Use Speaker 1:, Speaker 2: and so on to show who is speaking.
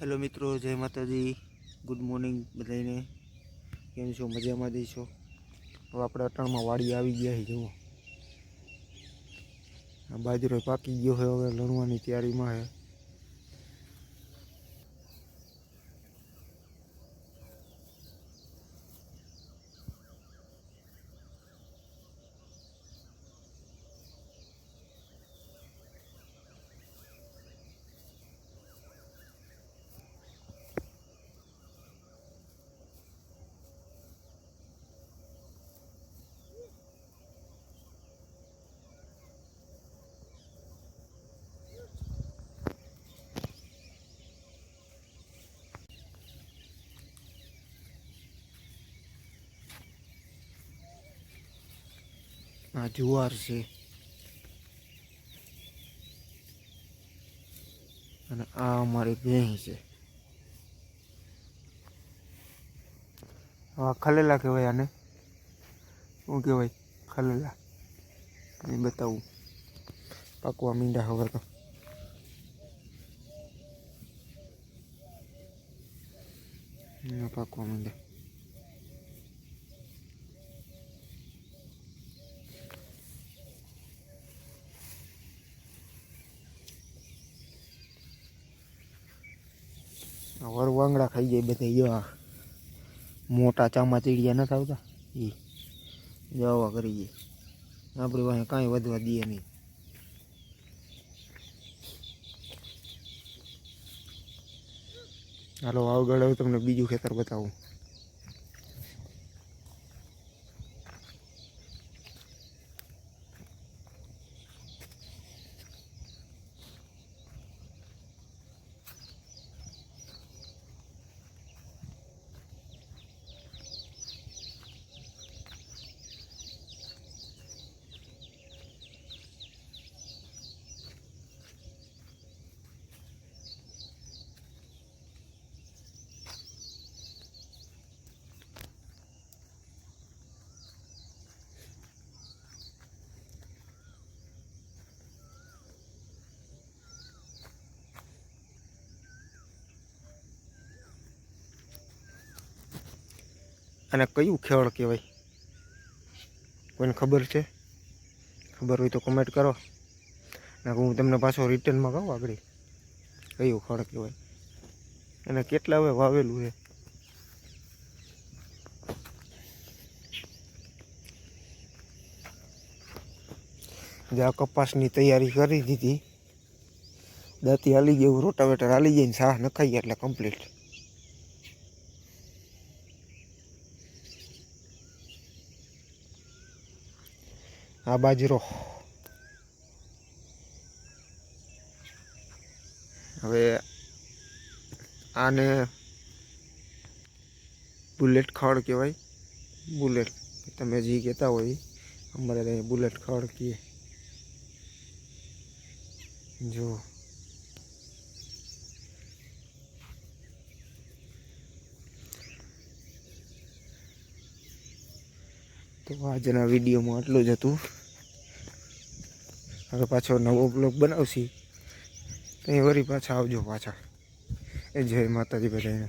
Speaker 1: Hello મિત્રો, જય માતાજી. ગુડ મોર્નિંગ બધાને કેમ છો? મજામાં છો? હવે આપણે અટાણમાં વાડી આવી ગયા છે જુઓ. આ બાજરો પાકી ગયો છે હવે, લણવાની તૈયારીમાં છે. આ જુવાર છે. અને આ અમારી ભેંસ છે. આ ખલેલા કહેવાય આને. શું કહેવાય? ખલેલા. એ બતાવું. પાકવા મીંડા હવે તો. પાકવા મીંડા. વર વાંગડા ખાઈ જાય બધા એવા મોટા ચામા ચીડિયા નથી આવતા? એ જવા કરી જાય આપણે પાસે કાંઈ વધવા દઈએ નહીં. હાલો, આગળ તમને બીજું ખેતર બતાવું. અને કયું ખેડ કહેવાય? કોઈને ખબર છે? ખબર હોય તો કમેન્ટ કરો. ને હું તમને પાછો રિટર્નમાં કહું આગળ. કયું ખડ કહેવાય? અને કેટલા હવે વાવેલું છે? જે આ કપાસની તૈયારી કરી દીધી. દાંતી હાલી ગયું રોટાવેટર હાલી ને સાહ નખાઈ ગયા એટલે કમ્પ્લીટ આ બાજરો હવે આને બુલેટ ખડ કહેવાય. બુલેટ. તમે જે કહેતા હોય. અમારે બુલેટ ખડ કહે જો તો આજના વિડીયોમાં આટલું જ હતું. હવે પાછો નવો બ્લોગ બનાવશી. તો એ વળી પાછા આવજો પાછા. એ જય માતાજી બધાને